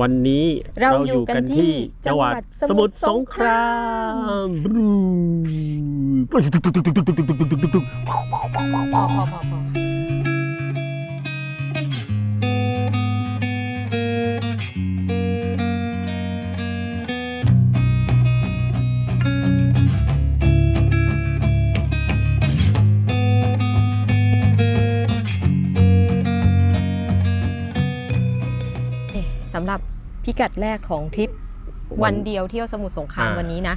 วันนี้เราอยู่กันที่จังหวัดจังหวัดสมุทรสงครามบรูำหรับพิกัดแรกของทริปวันเดียวเที่ยวสมุทรสงครามอ่าวันนี้นะ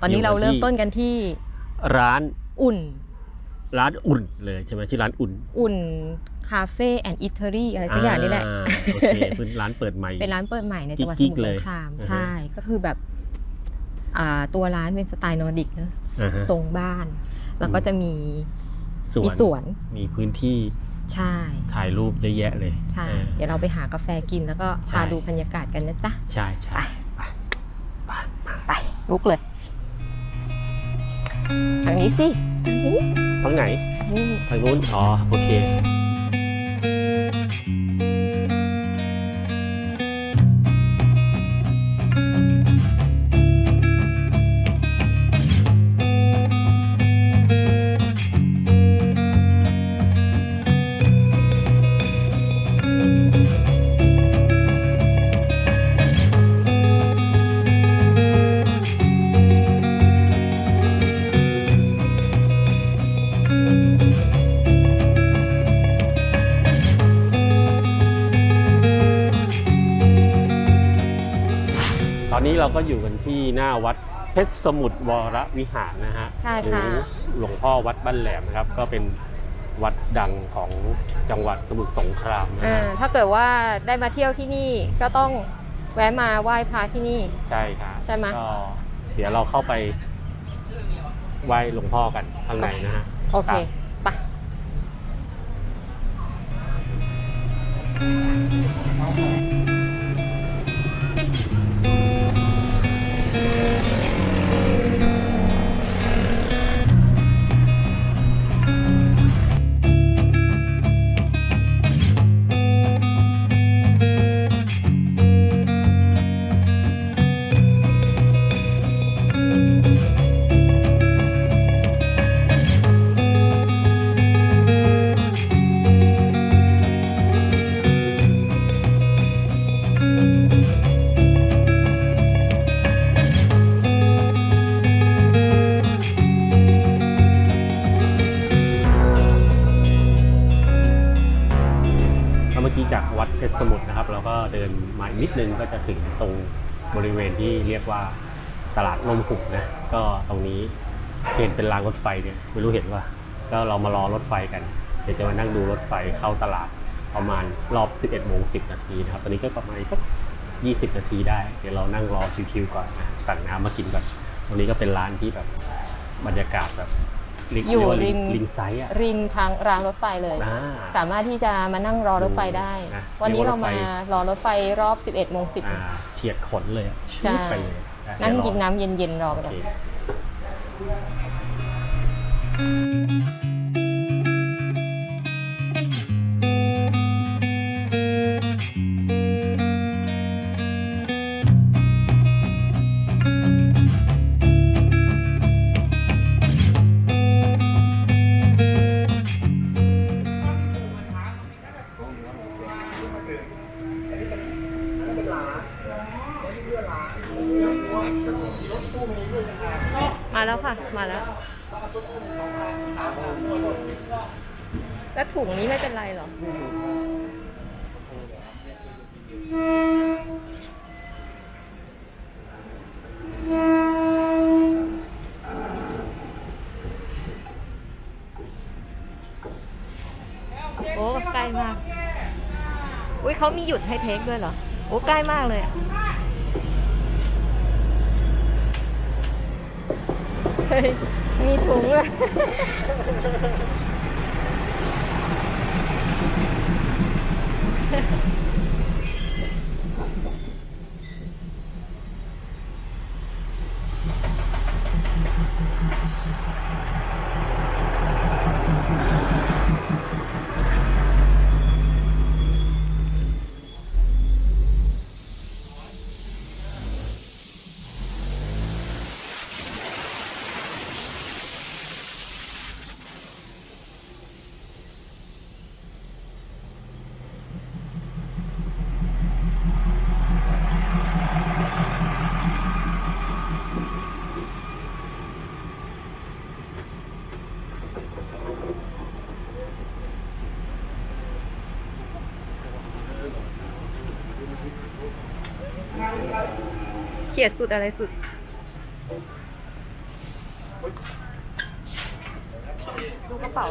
ตอนนี้อยู่เรากันที่เริ่มต้นกันที่ร้านอุ่น ร้านอุ่นเลยใช่ไหมชื่อร้านอุ่น อุ่นคาเฟ่แอนด์อิตาลีอะไรสักอย่างนี่แหละาโอเคเป็นร้านเปิดใหม่ เป็นร้านเปิดใหม่ในจังหวัดสกิ๊กมุทรๆเลสยงครามอือฮะใช่ก็คือแบบอ่าตัวร้านเป็นสไตล์นอร์ดิกเนอะอ่าฮะทรงบ้าน แล้วก็จะมีสวนมีสวนมีพื้นที่ ใช่ ถ่ายรูปเยอะแยะเลยใช่เออเดี๋ยวเราไปหากาแฟกินแล้วก็ใช่พาดูบรรยากาศกันนะจ๊ะ ใช่ใช่ไปลุกเลยทางนี้สิทางนี้ทางไหนนี่ทางนู้นอ๋อโอเค นนี้เราก็อยู่กันที่หน้าวัดเพชรสมุทรวรวิหารนะฮะใช่หรืค่ะ อหลวงพ่อวัดบ้านแหลมนะครับ ก็เป็นวัดดังของจังหวัดสมุทรสงครามนะอ่าฮะถ้าเกิดว่าได้มาเที่ยวที่นี่ก็ต้องแวะมาไหว้พระที่นี่ ใช่ค่ะใช่ไหม ก็เดี๋ยวเราเข้าไปไหว้หลวงพ่อกันข้างในนะฮะ โอเคครับ ไป เห็นเป็นรางรถไฟเนี่ยไม่รู้เห็นว่าก็เรามารอรถไฟกัน เดี๋ยวจะมานั่งดูรถไฟเข้าตลาดประมาณรอบ 11โมง10 นาทีนะครับ ตอนนี้ก็ประมาณสัก 20 นาทีได้ เดี๋ยวเรานั่งรอชิวๆก่อนนะสั่งน้ำมากินก่อนตรงนี้ก็เป็นร้านที่แบบบรรยากาศแบบเรีอยู่เรีกว่าริมริมไซส์อะริมทางรางรถไฟเลยอ่าสามารถที่จะมานั่งรอรถไฟได้นะวันนี้เรียกเราว่ารถไฟมารอรถไฟรอบ 11โมงอ่าเฉียดขนเลยอะใช่ไปเลยอะ10นั่งเดี๋ยวรอ กินน้ำเย็นๆรอไปโอก่อนเค มาแล้วค่ะ มาแล้ว แล้วถุงนี้ไม่เป็นไรเหรอ โอ้ใกล้มาก อุ้ยเขามีหยุดให้เทคด้วยเหรอ โอ้ใกล้มากเลยอะ มีถุงเลย ขียดสุดอะไรสุด ดูกระเป๋า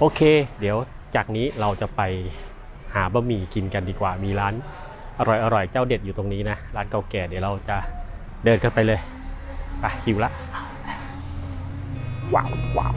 โอเค เดี๋ยวจากนี้เราจะไปหาบะหมี่กินกันดีกว่า มีร้านอร่อยๆ เจ้าเด็ดอยู่ตรงนี้นะ ร้านเก่าแก่เดี๋ยวเราจะเดินกันไปเลย ไปหิวละ ว้าวว้าว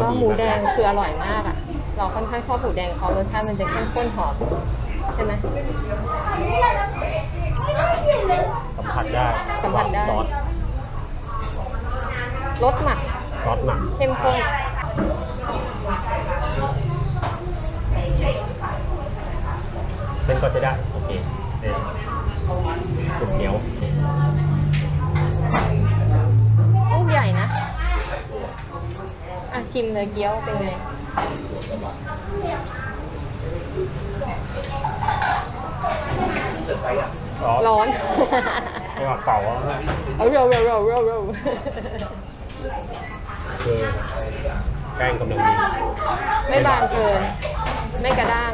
ก็ดีหมูมากแดงคืออร่อยมากอะ เราค่อนข้างชอบหมูแดงเขารสชาติมันจะเข้มข้นหอมใช่ไหมสัมผัสได้สัมผัสได้ซอสรสหมักซอสหมักเข้มข้นเส้นก็ใช้ได้ โอเคเส้นสุดเหนียว ลูกใหญ่นะ อะ ชิมเลยเกี๊ยวเป็นไง ร้อนร้อน ไม่ว่าเก่าแล้วนะเอาเร็วเร็วเร็วเร็วเร็วคือแป้งกำลังดีไม่บางเกิน ไม่กระด้าง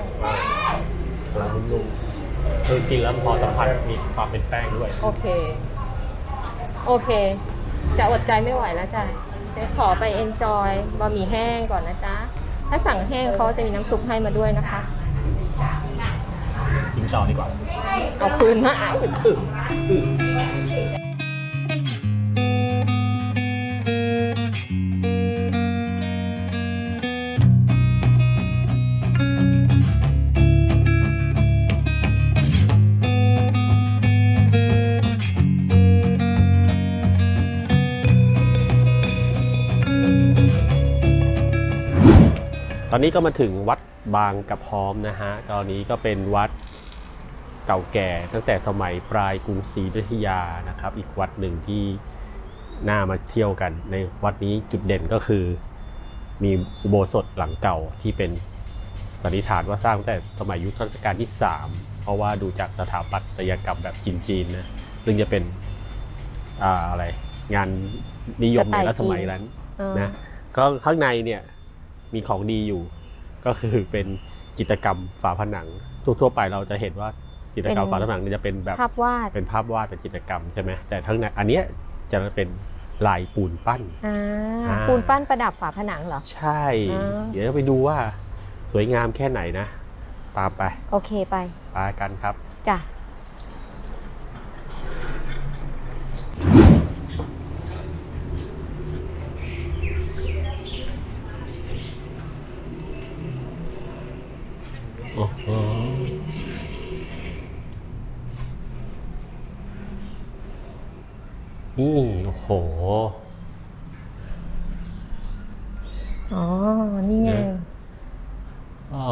กำลังนุ่มๆคือกินแล้วพอสัมผัสมีความเป็นแป้งด้วย โอเค โอเค จะอดใจไม่ไหวแล้วจ้ะ เดี๋ยวขอไปเอนจอยบะหมี่แห้งก่อนนะจ๊ะ ถ้าสั่งแห้งเขาจะมีน้ำซุปให้มาด้วยนะคะ กินต่อดีกว่า เอาคืนมาเอาต อนนี้ก็มาถึงวัดบางกระพร้อมนะฮะ ตอนนี้ก็เป็นวัดเก่าแก่ตั้งแต่สมัยปลายกรุงศรีอยุธยานะครับ อีกวัดหนึ่งที่น่ามาเที่ยวกัน ในวัดนี้จุดเด่นก็คือ มีอุโบสถหลังเก่าที่เป็นสันนิษฐานว่าสร้างตั้งแต่สมัยยุครัชกาลที่ 3 เพราะว่าดูจากสถาปัตยกรรมแบบจีนๆนะซึ่งจะเป็นอ่าอะไรงานนิยมในรัชสมัยนั้นเออนะก็ข้างในเนี่ย มีของดีอยู่ ก็คือเป็นจิตรกรรมฝาผนัง ทั่วๆไปเราจะเห็นว่าจิตรกรรมฝาผนังเนี่ยจะเป็นแบบภาพวาดเป็นภาพวาดเป็นจิตรกรรมใช่ไหมแต่ทั้างในอันเนี้ยจะเป็นลายปูนปั้นอ่าอ่าปูนปั้นประดับฝาผนังเหรอ ใช่อ่าเดี๋ยวไปดูว่าสวยงามแค่ไหนนะ ตามไป โอเคไป ไปกันครับ จ้ะ โอ้โหนี่โอ้โห อ๋อ นี่ไง เนี่ย อ๋อ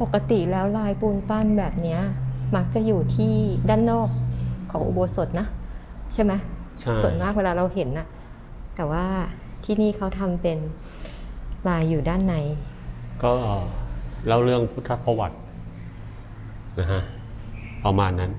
ปกติแล้วลายปูนปั้นแบบเนี้ย มักจะอยู่ที่ด้านนอกของอุโบสถนะ ใช่ไหมใช่ส่วนมากเวลาเราเห็นน่ะแต่ว่าที่นี่เขาทำเป็นลายอยู่ด้านใน ก็ เล่าเรื่องพุทธประวัตินะฮะประมาณนั้น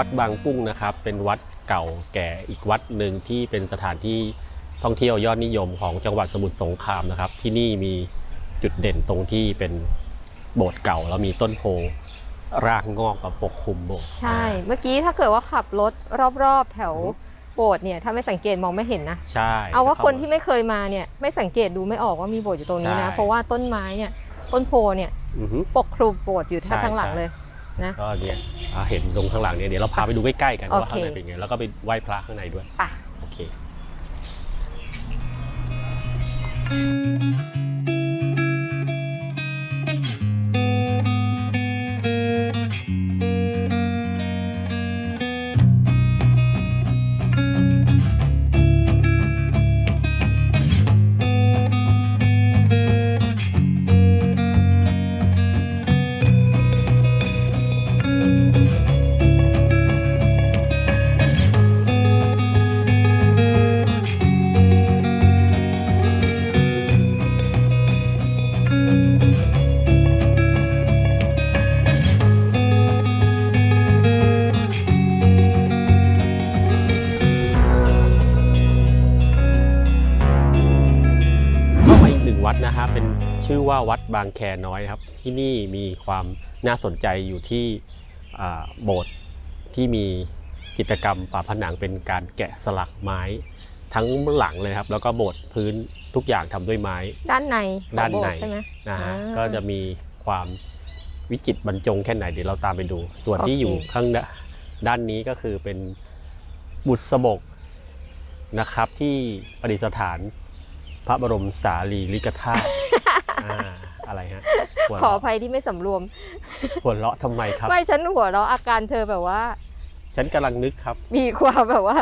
วัดบางกุ้งนะครับ เป็นวัดเก่าแก่อีกวัดหนึ่งที่เป็นสถานที่ท่องเที่ยวยอดนิยมของจังหวัดสมุทรสงครามนะครับ ที่นี่มีจุดเด่นตรงที่เป็นโบสถ์เก่าแล้วมีต้นโพรากงอกกับปกคลุมโบสถ์ใช่ เมื่อกี้ถ้าเกิดว่าขับรถรอบๆ แถวโบสถ์เนี่ยถ้าไม่สังเกตมองไม่เห็นนะใช่เอาว่าคนที่ไม่เคยมาเนี่ยไม่สังเกตดูไม่ออกว่ามีโบสถ์อยู่ตรงนี้นะใช่เพราะว่าต้นไม้เนี่ยต้นโพเนี่ยอือฮึปกคลุมโบสถ์อยู่ใช่ทั้งหลังใช่เลยนะก็เนี่ยอ่า เห็นตรงข้างหลังเนี่ยเดี๋ยวเราพาไปดูใกล้ๆกันว่าโอเคข้างในเป็นไงแล้วก็ไปไหว้พระข้างในด้วยไปโอเค ชื่อว่าวัดบางแคน้อยครับ ที่นี่มีความน่าสนใจอยู่ที่อ่าโบสถ์ที่มีจิตรกรรมฝาผนังเป็นการแกะสลักไม้ ทั้งหลังเลยครับ แล้วก็โบสถ์พื้นทุกอย่างทำด้วยไม้ ด้านในของด้านในโบสถ์ใช่ไหมนะฮะอ่าก็จะมีความวิจิตรบรรจงแค่ไหนเดี๋ยวเราตามไปดู ส่วนที่โอเคอยู่ข้างด้าด้านนี้ก็คือเป็นบุษบกนะครับที่ประดิษฐานพระบรมสารีริกธาตุ อ่าอะไรฮะหัวขออเราะภัยที่ไม่สำรวม หัวเราะทำไมครับ ไม่ฉันหัวเราะอาการเธอแบบว่า ฉันกำลังนึกครับ มีความแบบว่า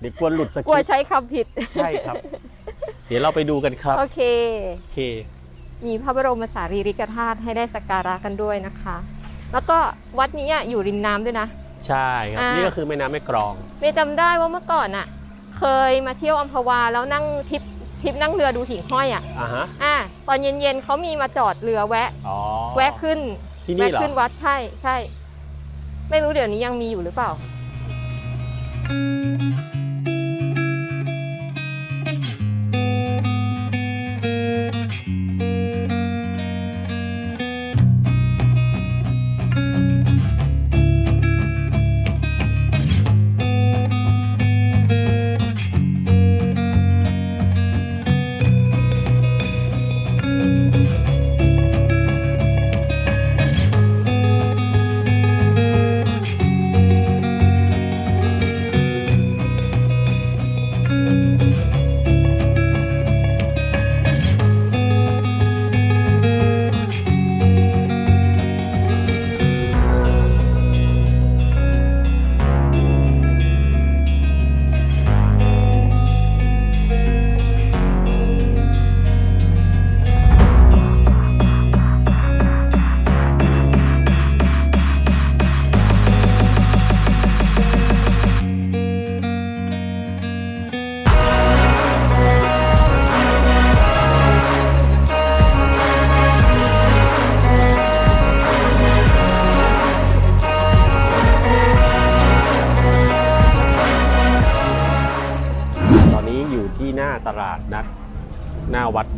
เดี๋ยวกลัวหลุดสกลัวคริปต์ใช้คำผิด ใช่ครับ เดี๋ยวเราไปดูกันครับโอเค โอเค มีพระบรมสารีริกธาตุให้ได้สักการะกันด้วยนะคะ แล้วก็วัดนี้อะอยู่ริมน้ำด้วยนะ ใช่ครับ อ่านี่ นี่ก็คือแม่น้ำแม่กรอง เมย์จำได้ว่าเมื่อก่อนอะเคยมาเที่ยวอัมพวาแล้วนั่งทริป ทริปนั่งเรือดูหิ่งห้อยอะอ่าฮะอะตอนเย็นๆเขามีมาจอดเรือแวะ อ๋อ แวะขึ้นที่นี่แวะเหรอขึ้นวัดใช่ใช่ ไม่รู้เดี๋ยวนี้ยังมีอยู่หรือเปล่า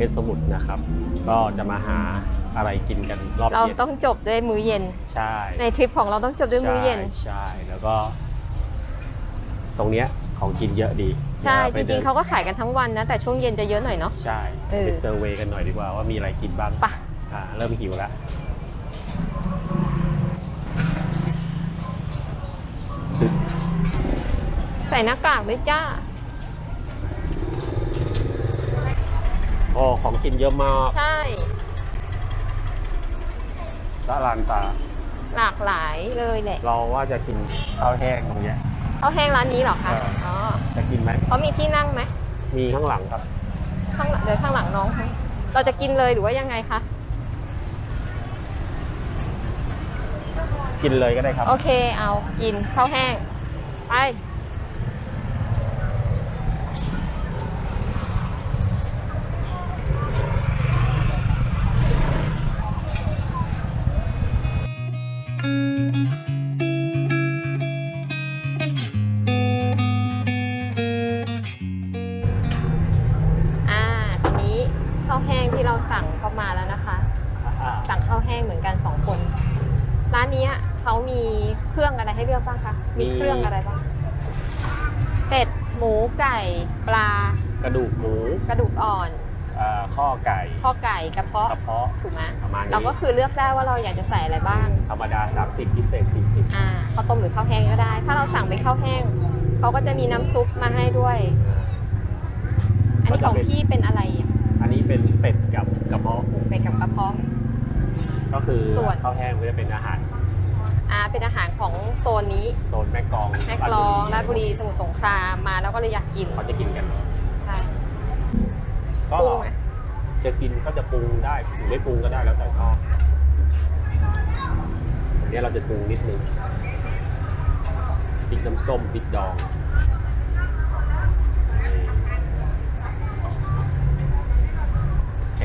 ชรสมุทรนะครับ ก็จะมาหาอะไรกินกันรอบเราเย็นต้องจบด้วยมื้อเย็น ใช่ในทริปของเราต้องจบด้วยมื้อเย็น ใช่ใช่แล้วก็ ตรงเนี้ยของกินเยอะดีใช่ดี๋ยวจไปริงดินๆเขาก็ขายกันทั้งวันนะ แต่ช่วงเย็นจะเยอะหน่อยเนาะ ใช่เออไปเซอร์เวย์กันหน่อยดีกว่าว่ามีอะไรกินบ้างไปะอ่าเริ่มหิวแล้วใส่หน้ากากด้วยจ้า โอ้ของกินเยอะมากใช่ ละลานตา หลากหลายเลยแหละเราว่าจะกินข้าวแห้งตรงเนี้ยข้าวแห้งร้านนี้เหรอคะ เอออ๋ อ๋อจะกินไหม เขามีที่นั่งไหมมีข้างหลังครับ ข้างหลังเดี๋ยวข้างหลังน้องให้เราจะกินเลยหรือว่ายังไงคะ กินเลยก็ได้ครับ โอเค เอากินข้าวแห้ง ไป สั่งเข้ามาแล้วนะคะ สั่งข้าวแห้งเหมือนกันสองคน ร้านนี้อะเขามีเครื่องอะไรให้เลือกบ้างคะ มีเครื่องอะไรบ้าง เป็ด หมู ไก่ ปลา กระดูกหมู กระดูกอ่อนเอ่อข้อไก่ ข้อไก่กระเพาะกระเพาะถูกไหมประมาณนี้เราก็คือเลือกได้ว่าเราอยากจะใส่อะไรบ้าง ธรรมดา 30 พิเศษ 40 อ่าข้าวต้มหรือข้าวแห้งก็ได้ ถ้าเราสั่งเป็นข้าวแห้งเขาก็จะมีน้ำซุปมาให้ด้วย อันนี้ของพี่เป็นอะไรอะ อันนี้เป็นเป็ดกับกระเพาะเป็ดกับกระเพาะ ก็คือส่วน ข้าวแห้งก็จะเป็นอาหารอ่าเป็นอาหารของโซนนี้โซนแม่กลองแม่กลองราชบุรีสมุทรสงครามมาแล้วก็เลยอยากกินเขาจะกินกัน ใช่ ก็ปรุงไหม จะกินก็จะปรุงได้หรือไม่ปรุงก็ได้แล้วแต่ชอบอันนี้เราจะปรุงนิดนึงพริกน้ำส้มพริกดอง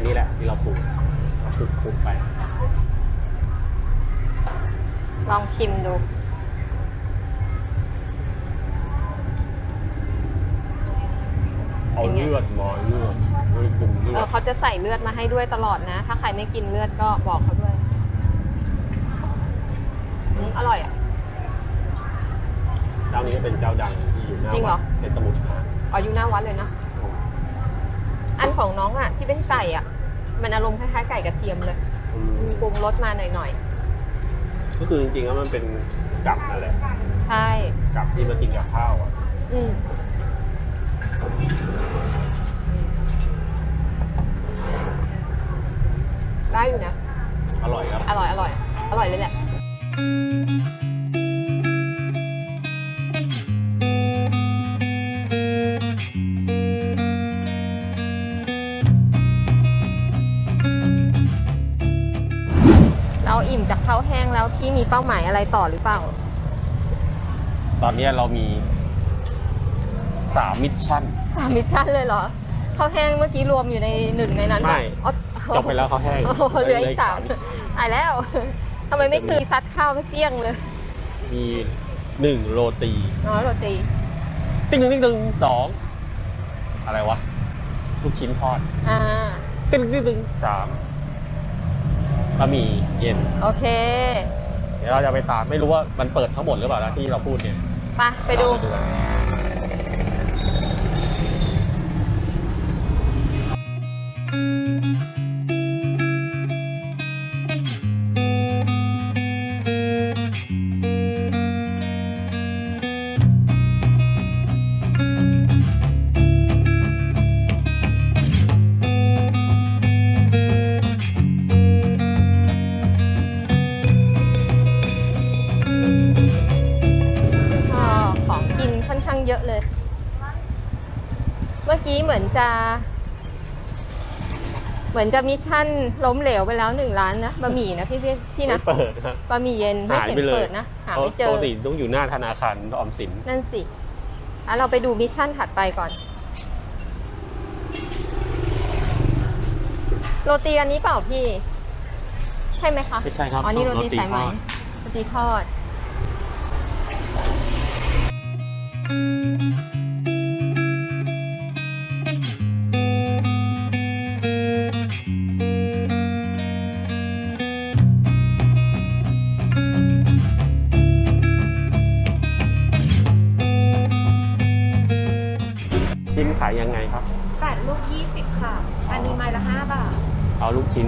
นี่แค่นี้แหละที่เราปรุงเราปรุงปรุงไป ลองชิมดู เอาเป็นไงเลือดมาเลือดเลือดปรุงเลืเอออดเขาจะใส่เลือดมาให้ด้วยตลอดนะ ถ้าใครไม่กินเลือดก็บอกเขาด้วยอืมอร่อยอะ เจ้านี้ก็เป็นเจ้าดังที่อยู่หน้าจริงเหรวัอดในสมุทรนะอ๋ออยู่หน้าวัดเลยนะ อันของน้องอะ ที่เป็นไก่อะ มันอารมณ์คล้ายๆไก่กระเทียมเลย อืมมีปรุงรสมาหน่อยก็คือจริงๆแล้วมันเป็นกับนั่นแหละๆ ใช่ กับที่มากินกับข้าวอะอืมได้อยู่นะ อร่อยครับ อร่อยอร่อย อร่อยเลยแหละเร อิ่มจากข้าวแห้งแล้วที่มีเป้าหมายอะไรต่อหรือเปล่า ตอนนี้เรามีสามมิชชั่น สามมิชชั่นเลยเหรอข้าวแห้งเมื่อกี้รวมอยู่ในหนึ่งในนั้นไม่ปะอ๋อจบไปแล้วเขาวแห้งโอ้โหเหลืออีกสามมิชชั่นตายแล้วทำไมไม่คือซัดข้าวไม่เปรี้ยงเลย มีหนึ่งโรตีน้อยโรตีติ้งหนึ่งติ้งหนึ่งสองอะไรวะลูกชิ้นทอดอ่าติ้งหนึ่งติ้งหนึ่งสาม บะหมี่เย็น โอเคเดี๋ยวเราจะไปตามไม่รู้ว่ามันเปิดทั้งหมดหรือเปล่านะที่เราพูดเนี่ยไปไปดู เรากัน เมื่อกี้เหมือนจะ เหมือนจะมิชชั่นล้มเหลวไปแล้วหนึ่งร้านนะบะหมี่นะพี่พี่พี่ไม่นะเปิดนะบะหมี่เย็นไม่หายเห็นไปเลย เปิดนะหาไม่เจปอกติต้องอยู่หน้าธนาคารออมสิน นั่นสิอะเราไปดูมิชชั่นถัดไปก่อน โรตีอันนี้เปล่าพี่ ใช่ไหมคะ ไม่ใช่ครับอ๋อ นี่โรตีสายไหมทอดโรตีทอดชิ้ เอาลูกชิ้น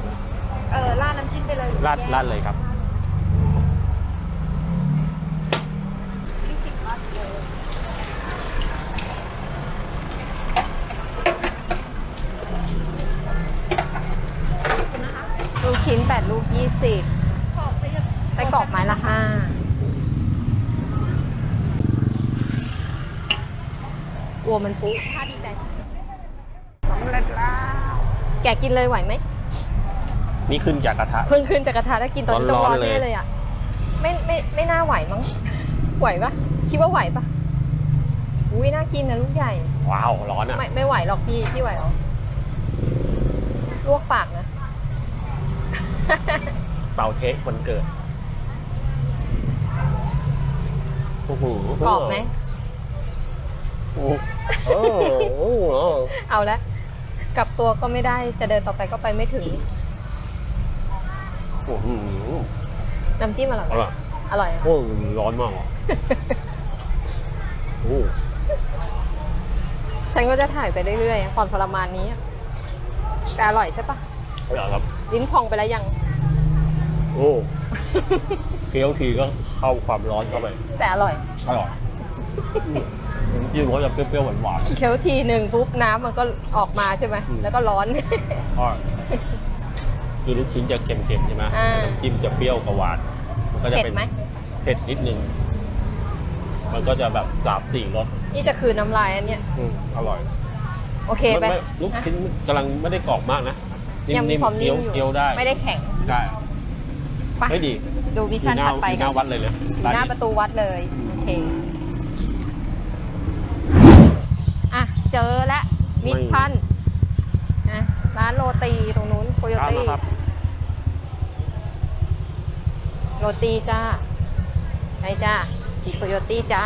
20เออราดน้ำจิ้มไปเลยราดราดเลยครับ ยี่สิบราดเลยลูกชิ้นแปดลูกยี่สิบไปกรอบไม้ละห้ากลัวมันปุ๊ ถ้าดีใจสำเร็จแล้ว แกกินเลยไหวไหมนี่ขึ้นจากกระทะ เพิ่งขึ้นจากกระทะแล้วกินตอนนี้ต้องร้ร้ออนนๆเลย แน่เลยอะไม่ไม่ไม่น่าไหวมั้งไหวปะคิดว่าไหวปะอุ้ยน่ากินนะลูกใหญ่ ว้าวร้อนอะ ไม่ไม่ไหวหรอกพี่พี่ไหวหรอลวกปากนะ เป่าเค้กวันเกิดโอ้โหกรอบไหมโอ้โหโอ้โหเอาละ กลับตัวก็ไม่ได้จะเดินต่อไปก็ไปไม่ถึง โอ้โหน้ำจิ้มอร่อยอไหมร่อยอร่อยอะโอ้ร้อนมากอะโอ้ฉันก็จะถ่ายไปเรื่อยๆความทรมานนี้อะแต่อร่อยใช่ปะอร่อยครับ ลิ้นพองไปแล้วยัง โอ้เคี้ยวทีก็เข้าความร้อนเข้าไป แต่อร่อย อร่อย น้ำจิ้มเขาจะเปรี้ยวๆหวานเคี้ยวทีหนึ่งปุ๊บน้ำมันก็ออกมาใช่ไหมอืมแล้วก็ร้อน ๆทอดคือลูกชิ้นจะเค็มๆใช่ไหมอ่า น้ำจิ้มจะเปรี้ยวกับหวาน มันก็จะเผ็ดเป็นไหมเผ็ดนิดนึง มันก็จะแบบสามสี่รสนี่จะคืนน้ำลายอันเนี้ยอืมอร่อยโอเคไปไม่ไม่ลูกชิ้นกำลังไม่ได้กรอบมากนะยังมีนิ่มความๆนิ่เคี้ยมวอยู่เคี้ยวได้ไม่ได้แข็งได้ไปไม่ดีดูวิชั่นอยู่หน้าถัดไปอยู่หกัน้านวัดเลยเลยอยู่หน้าประตูวัดเลยโอเค อะ เจอแล้วมิชชั่นนะร้านโรตีตรงนู้นโคโยตามตี้นะครับโรตีจ้าไหนจ้าที่โคโยตี้จ้า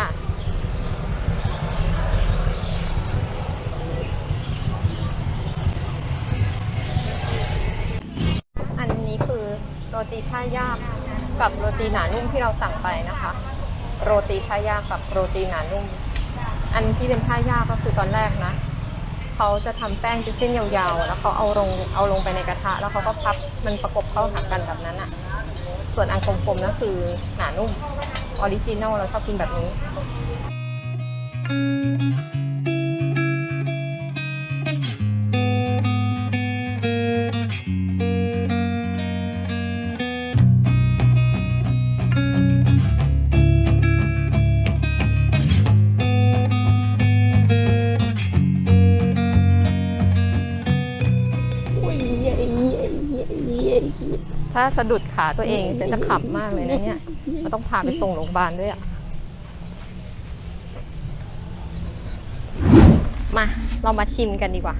อันนี้คือโรตีท่ายากกับโรตีหนานุ่มที่เราสั่งไปนะคะ โรตีท่ายากกับโรตีหนานุ่ม อันที่เป็นท่ายากก็คือตอนแรกนะเขาจะทำแป้งเป็นเส้นยาวๆ แล้วเขาเอาลงเอาลงไปในกระทะ แล้วเขาก็พับมันประกบเข้าหากันแบบนั้นอะส่วนอันกลมๆนั่นคือหนานุ่มออริจินอลเราชอบกินแบบนี้ ถ้าสะดุดขาตัวเองฉันจะขำมากเลยนะเนี่ยเราต้องพาไปส่งโรงพยาบาลด้วยอะมาเรามาชิมกันดีกว่า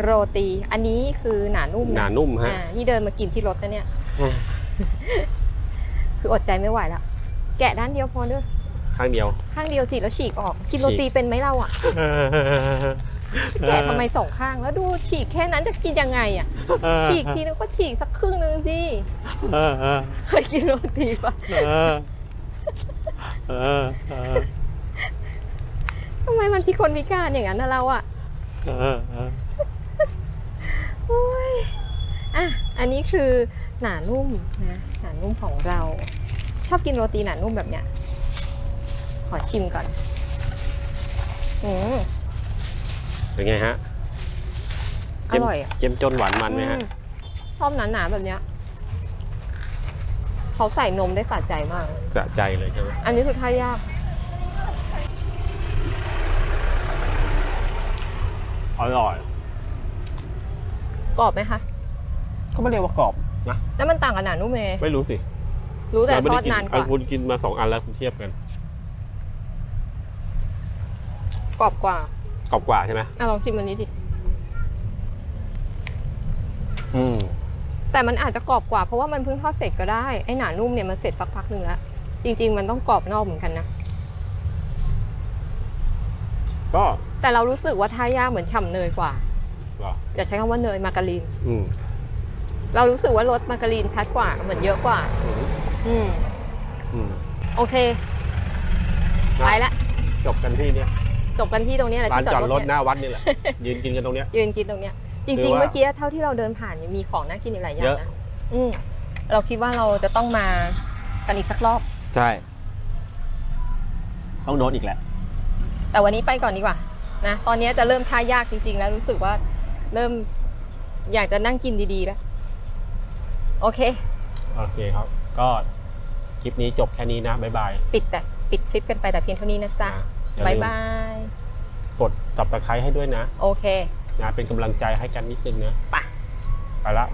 โรตี อันนี้คือหนานุ่มหนานะนุ่มฮะอ่านี่เดินมากินที่รถนะเนี่ย คืออดใจไม่ไหวแล้ว แกะด้านเดียวพอเด้อข้างเดียว ข้างเดียวสิแล้วฉีกออก กินฉีกโรตีเป็นไหมเราอะ แกะทำไมสองข้างแล้วดูฉีกแค่นั้นจะกินยังไงอะฉีกทีนึงก็ฉีกสักครึ่งนึงสิเออเออเคยกินโรตีปะเออเออเออทำไมมันพิกลพิการอย่างนั้นนะเราอะเออเออโอ้ยอะอันนี้คือหนานุ่มนะหนานุ่มของเรา ชอบกินโรตีหนานุ่มแบบเนี้ยขอชิมก่อนอืม เป็นไงฮะอร่อยอะ เจ้มจนหวานมันไหมฮะ อืชอบหนาๆแบบเนี้ยเขาใส่นมได้สะใจมาก สะใจเลยใช่ไหมอันนี้คือท่ายาก อร่อย กรอบไหมคะ ก็ไม่เรียกว่ากรอบนะ แล้วมันต่างกับหนานุ่มยังไงไม่รู้สิรู้แต่เราไม่ทอได้ดกินนานกเอาว่า คุณกินมาสองอันแล้วคุณเทียบกัน กรอบกว่า กรอบกว่าใช่ไหมอะลองชิมอันนี้ดิ อืมแต่มันอาจจะกรอบกว่าเพราะว่ามันเพิ่งทอดเสร็จก็ได้ ไอ้หนานุ่มเนี่ยมันเสร็จสักพักหนึ่งแล้ว จริง ๆ มันต้องกรอบนอกเหมือนกันนะ ก็แต่เรารู้สึกว่าท่ายากเหมือนฉ่ำเนยกว่า เหรออย่าใช้คำว่าเนยมาการีน อืมเรารู้สึกว่ารสมาการีนชัดกว่าเหมือนเยอะกว่า อืมอืม อืมโอเค ไปละ จบกันที่เนี่ย จบกันที่ตรงนี้แหละร้านที่จอดรถหเนี่ยน้าวัดนี่แหละ ยืนกินกันตรงเนี้ย ยืนกินตรงเนี้ยจหรืริงอๆว่าเมื่อกี้เท่าที่เราเดินผ่านยังมีของน่ากินอีกหลายอย่าเยงอะ นะอืมเราคิดว่าเราจะต้องมากันอีกสักรอบ ใช่ ต้องโดนอีกแหละ แต่วันนี้ไปก่อนดีกว่านะตอนนี้จะเริ่มท่ายากจริง ๆ แล้วรู้สึกว่าเริ่มอยากจะนั่งกินดีๆแล้วโอเค โอเคครับ ก็คลิปนี้จบแค่นี้นะ บ๊ายบายปิดแต่ปิดคลิปกันไปแต่เพียงเท่านี้นะจ๊ะนะ อย่บายลืมบาย กดจับตะไคร้ให้ด้วยนะโอเคนะเป็นกำลังใจให้กันนิดนึงนะ ไปไปละ